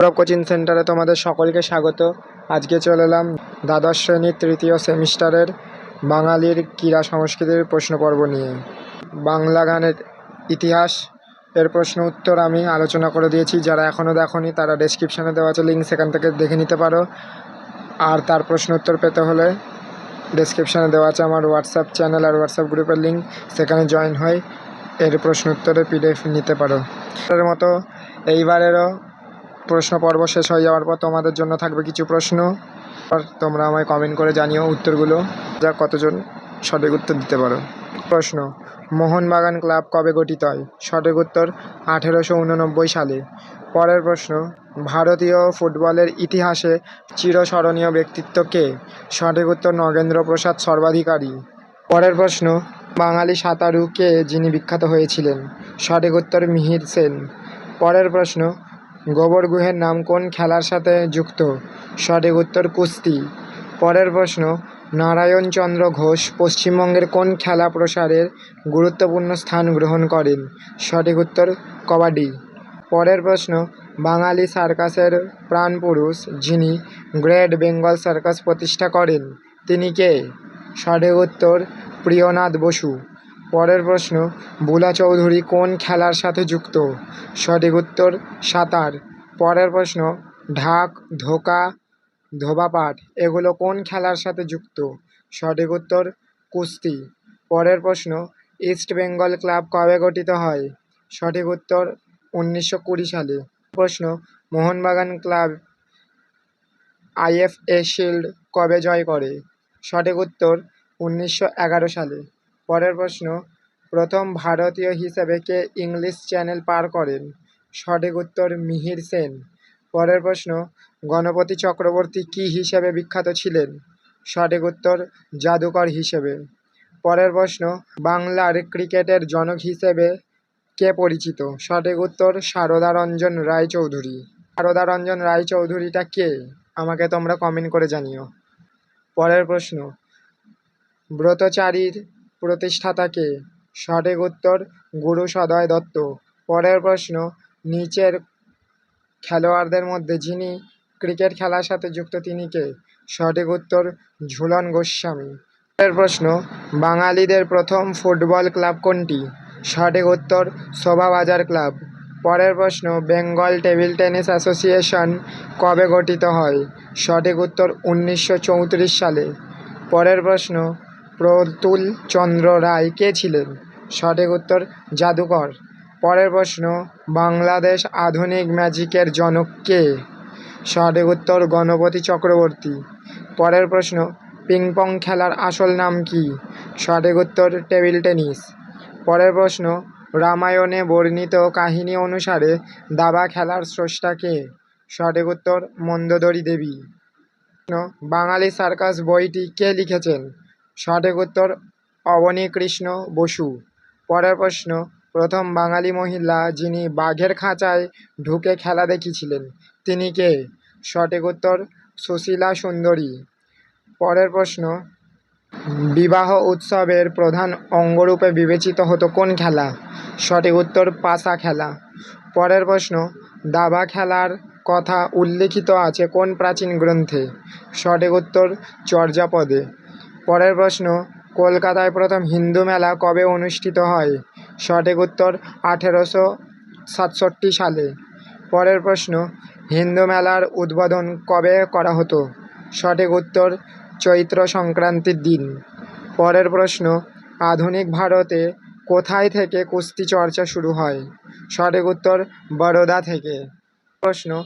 Sourav coaching সেন্টারে তোমাদের সকলকে স্বাগত। আজকে চলে এলাম দ্বাদশ শ্রেণির তৃতীয় সেমিস্টারের বাঙালির ক্রীড়া সংস্কৃতির প্রশ্ন পর্ব নিয়ে। বাংলা গানের ইতিহাস এর প্রশ্ন উত্তর আমি আলোচনা করে দিয়েছি। যারা এখনও দেখোনি, তারা ডেসক্রিপশানে দেওয়া আছে লিঙ্ক সেখান থেকে দেখে নিতে পারো। আর তার প্রশ্ন উত্তর পেতে হলে ডেসক্রিপশানে দেওয়া আছে আমার হোয়াটসঅ্যাপ চ্যানেল আর হোয়াটসঅ্যাপ গ্রুপের লিঙ্ক সেখানে জয়েন হয় এর প্রশ্ন উত্তরের পিডিএফ নিতে পারো। মতো এইবারেরও প্রশ্ন পর্ব শেষ হয়ে যাওয়ার পর তোমাদের জন্য থাকবে কিছু প্রশ্ন। আর তোমরা আমায় কমেন্ট করে জানিও উত্তরগুলো। যা কতজন সঠিক উত্তর দিতে পারো। প্রশ্ন, মোহনবাগান ক্লাব কবে গঠিত হয়? সঠিক উত্তর আঠেরোশো উননব্বই সালে। পরের প্রশ্ন, ভারতীয় ফুটবলের ইতিহাসে চিরস্মরণীয় ব্যক্তিত্ব কে? সঠিক উত্তর নগেন্দ্র প্রসাদ সর্বাধিকারী। পরের প্রশ্ন, বাঙালি সাঁতারু কে যিনি বিখ্যাত হয়েছিলেন? সঠিক উত্তর মিহির সেন। পরের প্রশ্ন গোবর গুহের নাম কোন খেলার সাথে যুক্ত? সঠিক উত্তর কুস্তি। পরের প্রশ্ন, নারায়ণচন্দ্র ঘোষ পশ্চিমবঙ্গের কোন খেলা প্রসারের গুরুত্বপূর্ণ স্থান গ্রহণ করেন? সঠিক উত্তর, কবাডি। পরের প্রশ্ন, বাঙালি সার্কাসের প্রাণপুরুষ যিনি গ্রেট বেঙ্গল সার্কাস প্রতিষ্ঠা করেন, তিনি কে? সঠিক উত্তর, প্রিয়নাথ বসু। পরের প্রশ্ন, বুলা চৌধুরী কোন খেলার সাথে যুক্ত? সঠিক উত্তর সাঁতার। পরের প্রশ্ন, ঢাক, ধোকা, ধোবাপাট, এগুলো কোন খেলার সাথে যুক্ত? সঠিক উত্তর, কুস্তি। পরের প্রশ্ন, ইস্ট বেঙ্গল ক্লাব কবে গঠিত হয়? সঠিক উত্তর, উনিশশো কুড়ি সালে। প্রশ্ন, মোহনবাগান ক্লাব আইএফএ শিল্ড কবে জয় করে? সঠিক উত্তর, উনিশশো এগারো সালে। পরের প্রশ্ন, প্রথম ভারতীয় হিসেবে কে ইংলিশ চ্যানেল পার করেন? সঠিক উত্তর মিহির সেন। পরের প্রশ্ন, গণপতি চক্রবর্তী কী হিসেবে বিখ্যাত ছিলেন? সঠিক উত্তর, জাদুকর হিসেবে। পরের প্রশ্ন, বাংলার ক্রিকেটের জনক হিসেবে কে পরিচিত? সঠিক উত্তর সারদা রঞ্জন রায়চৌধুরী। সারদা রঞ্জন রায়চৌধুরীটা কে? আমাকে তোমরা কমেন্ট করে জানিও। পরের প্রশ্ন, ব্রতচারীর প্রতিষ্ঠাতা কে সঠিক উত্তর গুরু সদয় দত্ত। পরের প্রশ্ন, নিচের খেলোয়াড়দের মধ্যে যিনি ক্রিকেট খেলার সাথে যুক্ত, তিনি কে? সঠিক উত্তর, ঝুলন গোস্বামী। পরের প্রশ্ন, বাঙালিদের প্রথম ফুটবল ক্লাব কোনটি? সঠিক উত্তর শোভাবাজার ক্লাব। পরের প্রশ্ন, বেঙ্গল টেবিল টেনিস অ্যাসোসিয়েশন কবে গঠিত হয়? সঠিক উত্তর, উনিশশো চৌত্রিশ সালে। পরের প্রশ্ন প্রতুল চন্দ্র রায় কে ছিলেন? সঠিক উত্তর, জাদুকর। পরের প্রশ্ন, বাংলাদেশ আধুনিক ম্যাজিকের জনক কে? সঠিক উত্তর, গণপতি চক্রবর্তী। পরের প্রশ্ন পিং পং খেলার আসল নাম কি? সঠিক উত্তর, টেবিল টেনিস। পরের প্রশ্ন, রামায়ণে বর্ণিত কাহিনী অনুসারে দাবা খেলার স্রষ্টা কে? সঠিক উত্তর, মন্দোদরী দেবী। বাঙালি সার্কাস বইটি কে লিখেছেন? সঠিক উত্তর অবনী কৃষ্ণ বসু। পরের প্রশ্ন, প্রথম বাঙালি মহিলা যিনি বাঘের খাঁচায় ঢুকে খেলা দেখিয়েছিলেন তিনি কে? সঠিক উত্তর, সুশীলা সুন্দরী। পরের প্রশ্ন, বিবাহ উৎসবের প্রধান অঙ্গরূপে বিবেচিত হতো কোন খেলা? সঠিক উত্তর, পাশা খেলা। পরের প্রশ্ন, দাবা খেলার কথা উল্লিখিত আছে কোন প্রাচীন গ্রন্থে? সঠিক উত্তর, চর্যাপদে। পরের প্রশ্ন, কলকাতায় প্রথম হিন্দু মেলা কবে অনুষ্ঠিত হয়? সঠিক উত্তর, আঠেরোশো সাতষট্টি সালে। পরের প্রশ্ন, হিন্দু মেলার উদ্বোধন কবে করা হতো? সঠিক উত্তর, চৈত্র সংক্রান্তির দিন। পরের প্রশ্ন, আধুনিক ভারতে কোথায় থেকে কুস্তি চর্চা শুরু হয়? সঠিক উত্তর, বরোদা থেকে। প্রশ্ন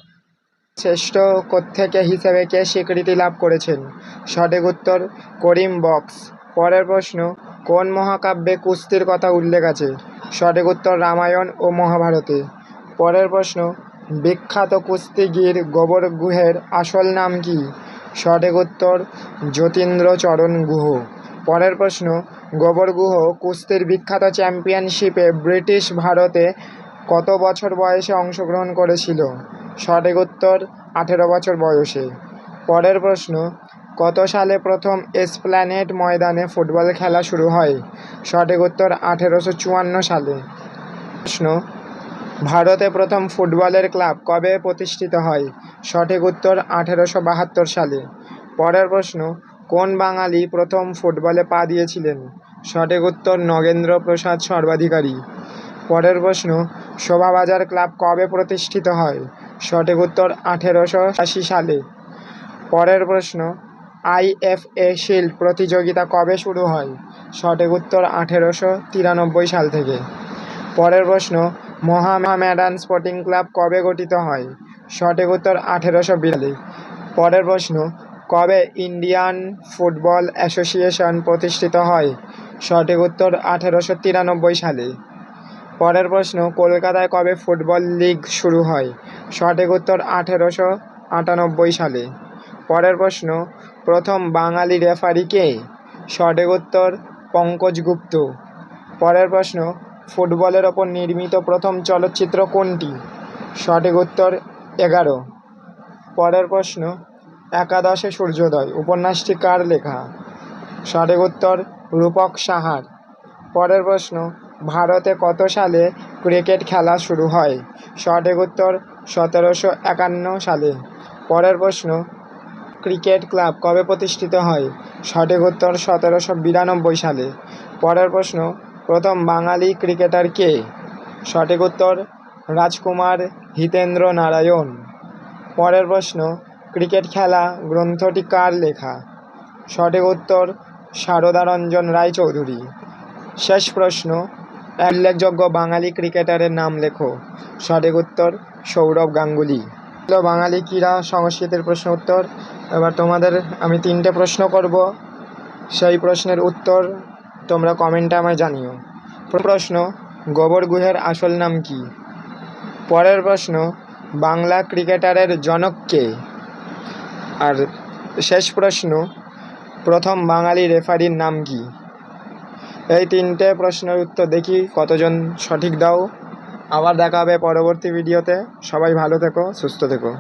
শ্রেষ্ঠ কোত্থেকে হিসেবে কে স্বীকৃতি লাভ করেছেন? সঠিক উত্তর, করিম বক্স। পরের প্রশ্ন, কোন মহাকাব্যে কুস্তির কথা উল্লেখ আছে? সঠিক উত্তর, রামায়ণ ও মহাভারতে। পরের প্রশ্ন, বিখ্যাত কুস্তিগীর গোবর গুহের আসল নাম কি? সঠিক উত্তর, যতীন্দ্র চরণ গুহ। পরের প্রশ্ন, গোবর গুহ কুস্তির বিখ্যাত চ্যাম্পিয়নশিপে ব্রিটিশ ভারতে কত বছর বয়সে অংশগ্রহণ করেছিল? সঠিক উত্তর আঠেরো বছর বয়সে। পরের প্রশ্ন, কত সালে প্রথম এসপ্ল্যানেট ময়দানে ফুটবল খেলা শুরু হয়? সঠিক উত্তর আঠেরোশো চুয়ান্ন সালে। প্রশ্ন, ভারতে প্রথম ফুটবলের ক্লাব কবে প্রতিষ্ঠিত হয়? সঠিক উত্তর আঠেরোশো বাহাত্তর সালে। পরের প্রশ্ন, কোন বাঙালি প্রথম ফুটবলে পা দিয়েছিলেন? সঠিক উত্তর নগেন্দ্র প্রসাদ সর্বাধিকারী। পরের প্রশ্ন, শোভাবাজার ক্লাব কবে প্রতিষ্ঠিত হয়? সঠিক উত্তর আঠেরোশো আশি সালে। পরের প্রশ্ন আইএফএ শিল্ড প্রতিযোগিতা কবে শুরু হয়? সঠিক উত্তর আঠেরোশো তিরানব্বই সাল থেকে। পরের প্রশ্ন মোহামেডান স্পোর্টিং ক্লাব কবে গঠিত হয়? সঠিক উত্তর আঠেরোশো বিরালি পরের প্রশ্ন, কবে ইন্ডিয়ান ফুটবল অ্যাসোসিয়েশন প্রতিষ্ঠিত হয়? সঠিক উত্তর আঠেরোশো তিরানব্বই সালে। পরের প্রশ্ন, কলকাতায় কবে ফুটবল লিগ শুরু হয়? সঠিক উত্তর, আঠেরোশো আটানব্বই সালে। পরের প্রশ্ন, প্রথম বাঙালি রেফারি কে? সঠিক উত্তর, পঙ্কজ গুপ্ত। পরের প্রশ্ন, ফুটবলের ওপর নির্মিত প্রথম চলচ্চিত্র কোনটি? সঠিক উত্তর, এগারো। পরের প্রশ্ন, একাদশে সূর্যোদয়, উপন্যাসটি কার লেখা? সঠিক উত্তর, রূপক সাহার। পরের প্রশ্ন ভারতে কত সালে ক্রিকেট খেলা শুরু হয়? সঠিক উত্তর সতেরোশো একান্ন সালে। পরের প্রশ্ন, ক্রিকেট ক্লাব কবে প্রতিষ্ঠিত হয়? সঠিক উত্তর সতেরোশো বিরানব্বই সালে। পরের প্রশ্ন, প্রথম বাঙালি ক্রিকেটার কে? সঠিক উত্তর, রাজকুমার হিতেন্দ্র নারায়ণ। পরের প্রশ্ন, ক্রিকেট খেলা গ্রন্থটি কার লেখা? সঠিক উত্তর, সারদারঞ্জন রায়চৌধুরী। শেষ প্রশ্ন উল্লেখযোগ্য বাঙালি ক্রিকেটারের নাম লেখো। সঠিক উত্তর, সৌরভ গাঙ্গুলি। হলো বাঙালি ক্রীড়া সংস্কৃতির প্রশ্ন উত্তর? এবার তোমাদের আমি তিনটে প্রশ্ন করব। সেই প্রশ্নের উত্তর তোমরা কমেন্টে আমায় জানিও। প্রশ্ন, গোবর গুহের আসল নাম কি? পরের প্রশ্ন, বাংলা ক্রিকেটারের জনক কে? আর শেষ প্রশ্ন, প্রথম বাঙালি রেফারির নাম কি? এই তিনটে প্রশ্নের উত্তর দেখি, কতজন সঠিক দাও। আবার দেখা হবে পরবর্তী ভিডিওতে। সবাই ভালো থেকো, সুস্থ থেকো।